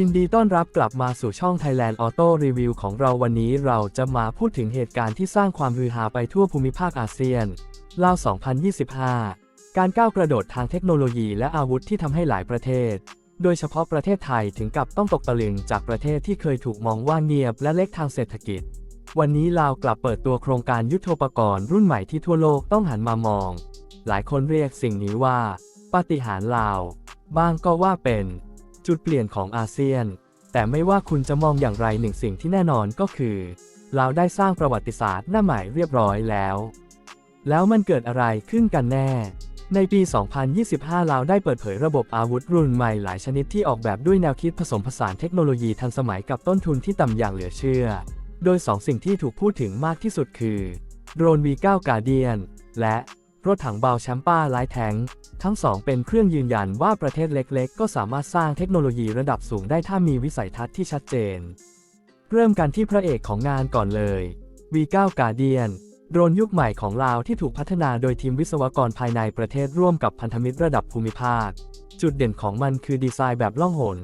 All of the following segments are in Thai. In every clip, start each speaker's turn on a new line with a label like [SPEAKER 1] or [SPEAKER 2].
[SPEAKER 1] ยินดีต้อนรับกลับมาสู่ช่อง Thailand Auto Review ของเราวันนี้เราจะมาพูดถึงเหตุการณ์ที่สร้างความฮือฮาไปทั่วภูมิภาคอาเซียนลาว 2025 การก้าวกระโดดทางเทคโนโลยีและอาวุธที่ทำให้หลายประเทศ โดยเฉพาะประเทศไทยถึงกับต้องตกตะลึงจากประเทศที่เคยถูกมองว่าเงียบและเล็กทางเศรษฐกิจ วันนี้ลาวกลับเปิดตัวโครงการยุทโธปกรณ์รุ่นใหม่ที่ทั่วโลกต้องหันมามอง หลายคนเรียกสิ่งนี้ว่า ปาฏิหาริย์ลาว บางก็ว่าเป็น จุดเปลี่ยนของอาเซียน แต่ไม่ว่าคุณจะมองอย่างไรหนึ่งสิ่งที่แน่นอนก็คือ เราได้สร้างประวัติศาสตร์หน้าใหม่เรียบร้อยแล้ว แล้วมันเกิดอะไรขึ้นกันแน่ ในปี 2025 เราได้เปิดเผยระบบอาวุธรุ่นใหม่หลายชนิดที่ออกแบบด้วยแนวคิดผสมผสานเทคโนโลยีทันสมัยกับต้นทุนที่ต่ำอย่างเหลือเชื่อ โดย 2 สิ่งที่ถูกพูดถึงมากที่สุดคือโดรน V9 Guardian และ รถถังเบาแชมป้าไลท์แทงทั้งสองเป็นเครื่องยืนยันว่าประเทศเล็กๆ ก็สามารถสร้างเทคโนโลยีระดับสูงได้ถ้ามีวิสัยทัศน์ที่ชัดเจน เริ่มกันที่พระเอกของงานก่อนเลย V9 Guardian โดรนยุคใหม่ของลาวที่ถูกพัฒนาโดยทีมวิศวกรภายในประเทศร่วมกับพันธมิตรระดับภูมิภาค จุดเด่นของมันคือดีไซน์แบบล่องหน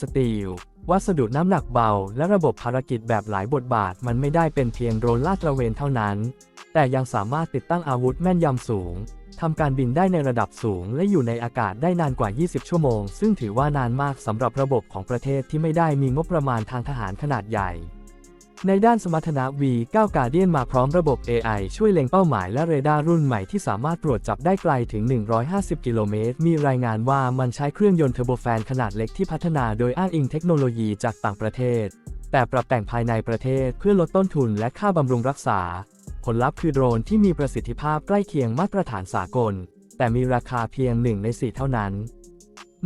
[SPEAKER 1] สตีล วัสดุน้ำหนักเบา และระบบภารกิจแบบหลายบทบาท มันไม่ได้เป็นเพียงโดรนลาดตระเวนเท่านั้น แต่ยังสามารถติดตั้งอาวุธแม่นยำสูงทำการบินได้ในระดับสูงและอยู่ในอากาศได้นานกว่า 20 ชั่วโมง ซึ่งถือว่านานมากสำหรับระบบของประเทศที่ไม่ได้มีงบประมาณทางทหารขนาดใหญ่ ในด้านสมรรถนะ V9 Guardian มาพร้อมระบบ AI ช่วยเล็งเป้าหมายและเรดาร์รุ่นใหม่ที่สามารถตรวจจับได้ไกลถึง 150 กิโลเมตร มีรายงานว่ามันใช้เครื่องยนต์เทอร์โบแฟนขนาดเล็กที่พัฒนาโดยอ้างอิงเทคโนโลยีจากต่างประเทศ แต่ปรับแต่งภายในประเทศเพื่อลดต้นทุนและค่าบำรุงรักษา ผลลัพธ์คือโดรนที่มีประสิทธิภาพใกล้เคียงมาตรฐานสากล แต่มีราคาเพียงหนึ่งในสี่เท่านั้น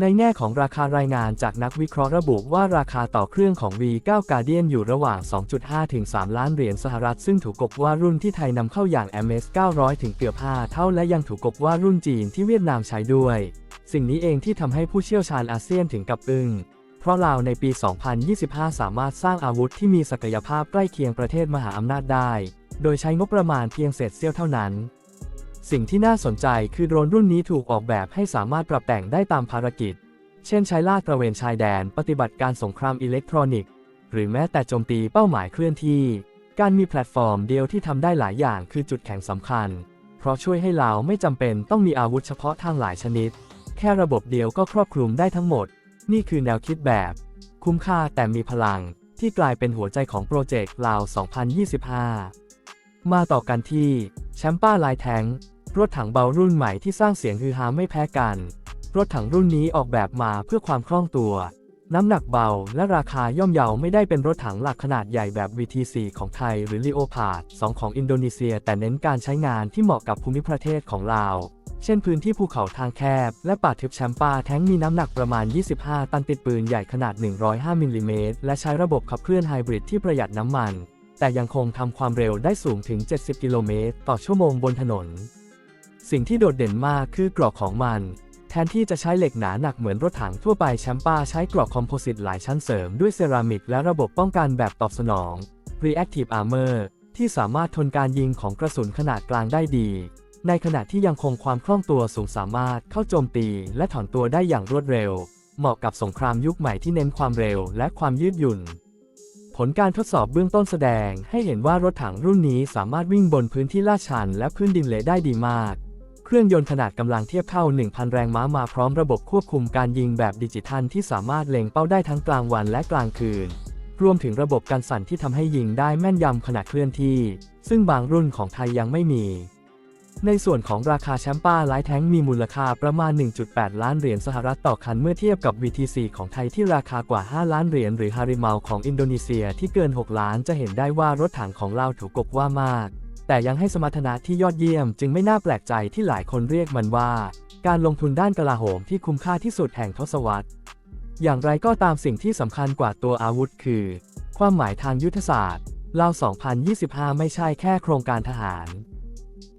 [SPEAKER 1] ในแง่ของราคารายงานจากนักวิเคราะห์ระบุว่าราคาต่อเครื่องของ V9 Guardian อยู่ระหว่าง 2.5 ถึง 3 ล้านเหรียญสหรัฐ ซึ่งถูกกบว่ารุ่นที่ไทยนำเข้าอย่าง MS 900 ถึงเกือบ 5 เท่าและยังถูกกบว่ารุ่นจีนที่เวียดนามใช้ด้วย สิ่งนี้เองที่ทำให้ผู้เชี่ยวชาญอาเซียนถึงกับอึ้งเพราะลาวในปี 2025 สามารถสร้างอาวุธที่มีศักยภาพใกล้เคียงประเทศมหาอำนาจได้ โดยใช้งบประมาณเพียงเศษเสี้ยวเท่านั้น สิ่งที่น่าสนใจคือโดรนรุ่นนี้ถูกออกแบบให้สามารถปรับแต่งได้ตามภารกิจ เช่นใช้ลาดตระเวนชายแดน ปฏิบัติการสงครามอิเล็กทรอนิกส์ หรือแม้แต่โจมตีเป้าหมายเคลื่อนที่ การมีแพลตฟอร์มเดียวที่ทำได้หลายอย่างคือจุดแข็งสำคัญ เพราะช่วยให้เราไม่จำเป็นต้องมีอาวุธเฉพาะทางหลายชนิด แค่ระบบเดียวก็ครอบคลุมได้ทั้งหมด นี่คือแนวคิดแบบ คุ้มค่าแต่มีพลังที่กลายเป็นหัวใจของโปรเจกต์ลาว 2025 มาต่อกันที่แชมป้าลายแทงรถถังเบารุ่นใหม่ที่สร้างเสียงฮือฮาไม่แพ้กัน รถถังรุ่นนี้ออกแบบมาเพื่อความคล่องตัว น้ำหนักเบาและราคาย่อมเยาไม่ได้เป็นรถถังหลักขนาดใหญ่แบบ VT4 ของไทยหรือ Leopard 2 ของอินโดนีเซีย แต่เน้นการใช้งานที่เหมาะกับภูมิประเทศของลาว เช่นพื้นที่ภูเขาทางแคบ และป่าทึบแชมป้าแท้งมีน้ำหนักประมาณ 25 ตันติดปืนใหญ่ขนาด 105มิลลิเมตรและใช้ระบบขับเคลื่อนไฮบริดที่ประหยัดน้ำมัน แต่ยังคงทำความเร็วได้สูงถึง 70 กิโลเมตรต่อชั่วโมงบนถนน สิ่งที่โดดเด่นมากคือกรอกของมัน แทนที่จะใช้เหล็กหนาหนักเหมือนรถถังทั่วไปแชมป้าใช้กรอกคอมโพสิตหลายชั้นเสริมด้วยเซรามิกและระบบป้องกันแบบตอบสนอง Reactive Armor ที่สามารถทนการยิงของกระสุนขนาดกลางได้ดี ในขณะที่ยังคงความคล่องตัวสูงสามารถเข้าโจมตีและถอนตัวได้อย่างรวดเร็ว เหมาะกับสงครามยุคใหม่ที่เน้นความเร็วและความยืดหยุ่น ผลการทดสอบเบื้องต้นแสดงให้เห็นว่ารถถังรุ่นนี้สามารถวิ่งบนพื้นที่ลาดชันและพื้นดินเละได้ดีมาก เครื่องยนต์ขนาดกำลังเทียบเท่า 1,000 แรงม้ามาพร้อมระบบควบคุมการยิงแบบดิจิทัลที่สามารถเล็งเป้าได้ทั้งกลางวันและกลางคืน รวมถึงระบบการสั่นที่ทำให้ยิงได้แม่นยำขณะเคลื่อนที่ ซึ่งบางรุ่นของไทยยังไม่มี ในส่วนของราคาแชมป้าไลท์แทงมีมูลค่าประมาณ 1.8 ล้านเหรียญสหรัฐต่อคันเมื่อเทียบกับ VT4 ของไทยที่ราคากว่า 5 ล้านเหรียญหรือฮาริมาลของอินโดนีเซียที่เกิน 6 ล้านจะเห็นได้ว่ารถถังของเราถูกกบว่ามาก แต่ยังให้สมรรถนะที่ยอดเยี่ยม จึงไม่น่าแปลกใจที่หลายคนเรียกมันว่า การลงทุนด้านกลาโหมที่คุ้มค่าที่สุดแห่งทศวรรษ อย่างไรก็ตามสิ่งที่สำคัญกว่าตัวอาวุธ คือ ความหมายทางยุทธศาสตร์ลาว2025 ไม่ใช่แค่โครงการทหาร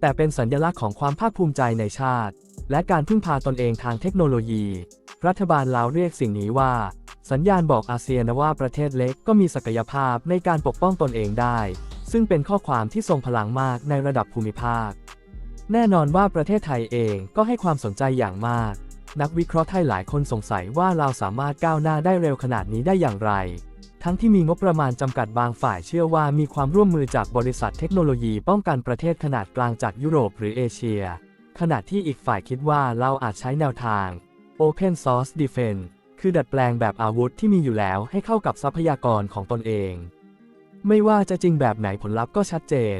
[SPEAKER 1] แต่เป็นสัญลักษณ์ของความภาคภูมิใจในชาติ และการพึ่งพาตนเองทางเทคโนโลยี รัฐบาลลาวเรียกสิ่งนี้ว่า สัญญาณบอกอาเซียนว่าประเทศเล็กก็มีศักยภาพในการปกป้องตนเองได้ ซึ่งเป็นข้อความที่ทรงพลังมากในระดับภูมิภาค แน่นอนว่าประเทศไทยเองก็ให้ความสนใจอย่างมาก นักวิเคราะห์ไทยหลายคนสงสัยว่าเราสามารถก้าวหน้าได้เร็วขนาดนี้ได้อย่างไร ทั้งที่มีงบประมาณจำกัดบางฝ่ายเชื่อว่ามีความร่วมมือจากบริษัทเทคโนโลยีป้องกันประเทศขนาดกลางจากยุโรปหรือเอเชีย ขณะที่อีกฝ่ายคิดว่าเราอาจใช้แนวทาง Open Source Defense คือดัดแปลงแบบอาวุธที่มีอยู่แล้วให้เข้ากับทรัพยากรของตนเอง ไม่ว่าจะจริงแบบไหนผลลัพธ์ก็ชัดเจน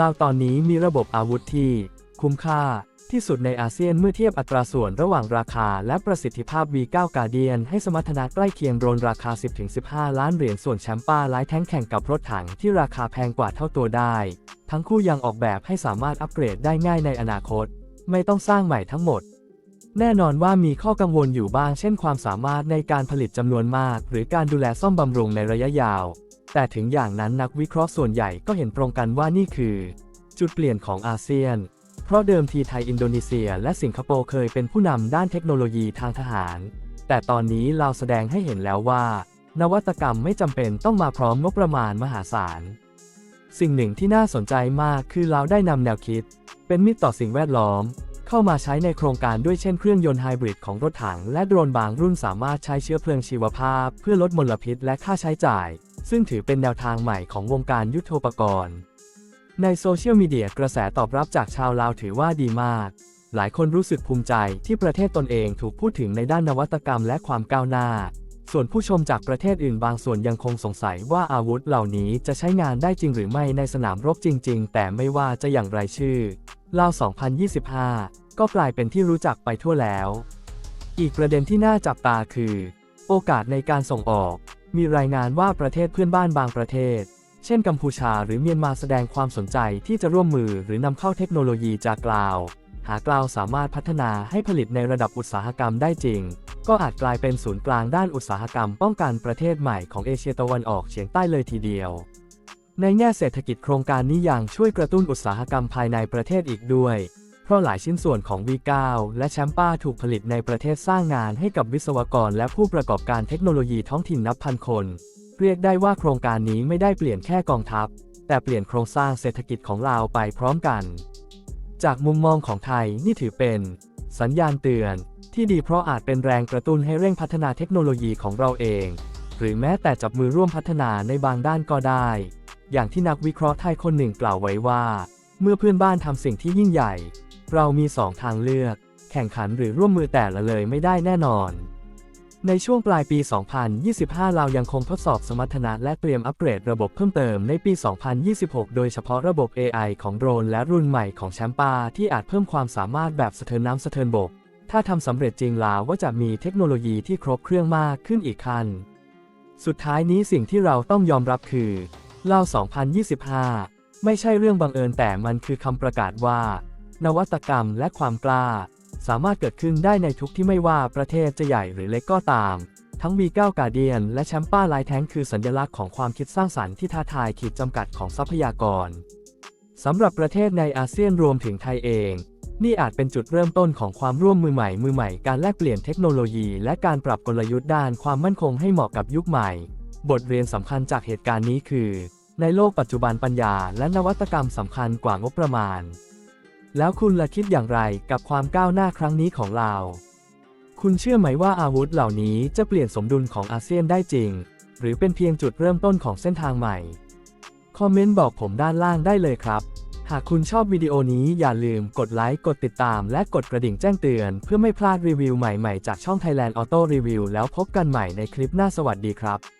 [SPEAKER 1] ลาวตอนนี้มีระบบอาวุธที่ คุ้มค่าที่สุดในอาเซียนเมื่อเทียบอัตราส่วนระหว่างราคาและประสิทธิภาพ V9 Guardian ให้สมรรถนะใกล้เคียงโดรนราคา 10-15 ล้านเหรียญส่วนแชมป้าไลท์แท้งแข่งกับรถถังที่ราคาแพงกว่าเท่าตัวได้ ทั้งคู่ยังออกแบบให้สามารถอัปเกรดได้ง่ายในอนาคต ไม่ต้องสร้างใหม่ทั้งหมด แน่นอนว่ามีข้อกังวลอยู่บ้างเช่นความสามารถในการผลิตจำนวนมาก หรือการดูแลซ่อมบำรุงในระยะยาว แต่ถึงอย่างนั้นนักวิเคราะห์ส่วนใหญ่ก็เห็นตรงกันว่านี่คือ จุดเปลี่ยนของอาเซียน เพราะเดิมทีไทยอินโดนีเซีย และสิงคโปร์เคยเป็นผู้นำด้านเทคโนโลยีทางทหาร แต่ตอนนี้เราแสดงให้เห็นแล้วว่า นวัตกรรมไม่จำเป็นต้องมาพร้อมงบประมาณมหาศาล สิ่งหนึ่งที่น่าสนใจมากคือเราได้นำแนวคิด เป็นมิตรต่อสิ่งแวดล้อม เข้ามาใช้ในโครงการด้วยเช่นเครื่องยนต์ไฮบริดของรถถังและโดรนบางรุ่นสามารถใช้เชื้อเพลิงชีวภาพ เพื่อลดมลพิษและค่าใช้จ่าย ซึ่งถือเป็นแนวทางใหม่ของวงการยุทโธปกรณ์ ในโซเชียลมีเดียกระแสตอบรับจากชาวลาวถือว่าดีมาก หลายคนรู้สึกภูมิใจที่ประเทศตนเองถูกพูดถึงในด้านนวัตกรรมและความก้าวหน้า ส่วนผู้ชมจากประเทศอื่นบางส่วนยังคงสงสัยว่าอาวุธเหล่านี้จะใช้งานได้จริงหรือไม่ในสนามรบจริง ๆ แต่ไม่ว่าจะอย่างไรชื่อลาว 2025 ก็กลายเป็นที่รู้จักไปทั่วแล้ว อีกประเด็นที่น่าจับตาคือ โอกาสในการส่งออก มีรายงานว่าประเทศเพื่อนบ้านบางประเทศ เช่นกัมพูชาหรือเมียนมาแสดงความสนใจที่จะร่วมมือหรือนำเข้าเทคโนโลยีจากกล่าว หากล่าวสามารถพัฒนาให้ผลิตในระดับอุตสาหกรรมได้จริง ก็อาจกลายเป็นศูนย์กลางด้านอุตสาหกรรมป้องกันประเทศใหม่ของเอเชียตะวันออกเฉียงใต้เลยทีเดียว ในแง่เศรษฐกิจโครงการนี้ยังช่วยกระตุ้นอุตสาหกรรมภายในประเทศอีกด้วยเพราะหลายชิ้นส่วนของ V9 และแชมป้าถูกผลิตในประเทศสร้างงานให้กับวิศวกรและผู้ประกอบการเทคโนโลยีท้องถิ่นนับพันคน เรียกได้ว่าโครงการนี้ไม่ได้เปลี่ยนแค่กองทัพ แต่เปลี่ยนโครงสร้างเศรษฐกิจของลาวไปพร้อมกัน จากมุมมองของไทยนี่ถือเป็น สัญญาณเตือน ที่ดีเพราะอาจเป็นแรงกระตุ้นให้เร่งพัฒนาเทคโนโลยีของเราเอง หรือแม้แต่จับมือร่วมพัฒนาในบางด้านก็ได้ อย่างที่นักวิเคราะห์ไทยคนหนึ่งกล่าวไว้ว่า เมื่อเพื่อนบ้านทำสิ่งที่ยิ่งใหญ่ เรามีสองทางเลือก แข่งขันหรือร่วมมือแต่ละเลยไม่ได้แน่นอน ในช่วงปลายปี 2025 เรายังคงทดสอบสมรรถนะและเตรียมอัปเกรดระบบเพิ่มเติมในปี 2026 โดยเฉพาะระบบ AI ของโดรนและรุ่นใหม่ของแชมปาที่อาจเพิ่มความสามารถแบบสะเทินน้ำสะเทินบก ถ้าทำสำเร็จจริงลาวว่าจะมีเทคโนโลยีที่ครบเครื่องมากขึ้นอีกขั้นสุดท้ายนี้สิ่งที่เราต้องยอมรับคือลาว 2025 ไม่ใช่เรื่องบังเอิญแต่มันคือคำประกาศว่า นวัตกรรมและความกล้า สามารถเกิดขึ้นได้ในทุกที่ไม่ว่าประเทศจะใหญ่หรือเล็กก็ตาม ทั้ง V9 Guardian และแชมป้าไลท์แท้งคือสัญลักษณ์ของความคิดสร้างสรรค์ที่ท้าทายขีดจำกัดของทรัพยากรสำหรับประเทศในอาเซียนรวมถึงไทยเอง นี่อาจเป็นจุดเริ่มต้นของความร่วมมือใหม่มือใหม่การแลกเปลี่ยนเทคโนโลยีและการปรับกลยุทธ์ด้านความมั่นคงให้เหมาะกับยุคใหม่ บทเรียนสำคัญจากเหตุการณ์นี้คือ ในโลกปัจจุบันปัญญาและนวัตกรรมสำคัญกว่างบประมาณ แล้วคุณล่ะคิดอย่างไรกับความก้าวหน้าครั้งนี้ของเราคุณเชื่อไหมว่าอาวุธเหล่านี้จะเปลี่ยนสมดุลของอาเซียนได้จริง หรือเป็นเพียงจุดเริ่มต้นของเส้นทางใหม่ คอมเมนต์บอกผมด้านล่างได้เลยครับ หากคุณชอบวิดีโอนี้อย่าลืมกดไลค์ กดติดตาม และกดกระดิ่งแจ้งเตือน เพื่อไม่พลาดรีวิวใหม่ๆ จากช่อง Thailand Auto Review แล้วพบกันใหม่ในคลิปหน้าสวัสดีครับ